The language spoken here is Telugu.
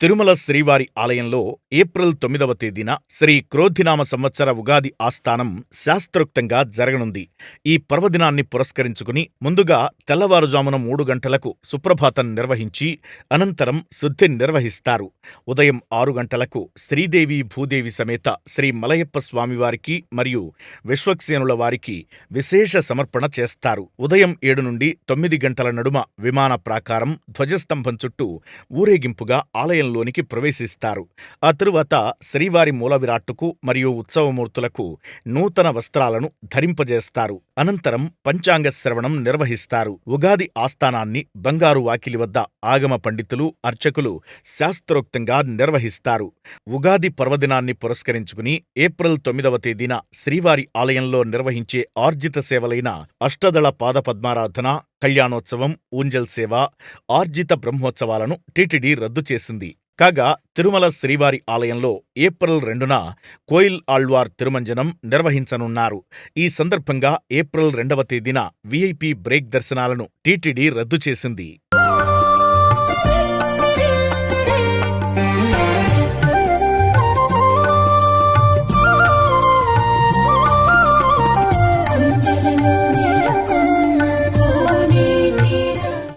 తిరుమల శ్రీవారి ఆలయంలో ఏప్రిల్ తొమ్మిదవ తేదీన శ్రీ క్రోధినామ సంవత్సర ఉగాది ఆస్థానం శాస్త్రోక్తంగా జరగనుంది. ఈ పర్వదినాన్ని పురస్కరించుకుని ముందుగా తెల్లవారుజామున మూడు గంటలకు సుప్రభాతం నిర్వహించి అనంతరం శుద్ధి నిర్వహిస్తారు. ఉదయం ఆరు గంటలకు శ్రీదేవి భూదేవి సమేత శ్రీ మలయప్ప స్వామివారికి మరియు విశ్వక్సేనుల వారికి విశేష సమర్పణ చేస్తారు. ఉదయం ఏడు నుండి తొమ్మిది గంటల నడుమ విమాన ప్రాకారం ధ్వజస్తంభం చుట్టూ ఊరేగింపుగా ఆలయంలోనికి ప్రవేశిస్తారు. ఆ తరువాత శ్రీవారి మూల విరాట్టుకు మరియు ఉత్సవమూర్తులకు నూతన వస్త్రాలను ధరింపజేస్తారు. అనంతరం పంచాంగ శ్రవణం నిర్వహిస్తారు. ఉగాది ఆస్థానాన్ని బంగారు వాకిలి వద్ద ఆగమ పండితులు అర్చకులు శాస్త్రోక్తంగా నిర్వహిస్తారు. ఉగాది పర్వదినాన్ని పురస్కరించుకుని ఏప్రిల్ తొమ్మిదవ తేదీన శ్రీవారి ఆలయంలో నిర్వహించే ఆర్జిత సేవలైన అష్టదళ పాదపద్మారాధన కళ్యాణోత్సవం ఊంజల్ సేవ ఆర్జిత బ్రహ్మోత్సవాలను టిటిడి రద్దు చేసింది. కాగా తిరుమల శ్రీవారి ఆలయంలో ఏప్రిల్ రెండున కోయిల్ ఆళ్వార్ తిరుమంజనం నిర్వహించనున్నారు. ఈ సందర్భంగా ఏప్రిల్ రెండవ తేదీన వీఐపీ బ్రేక్ దర్శనాలను టీటీడీ రద్దు చేసింది.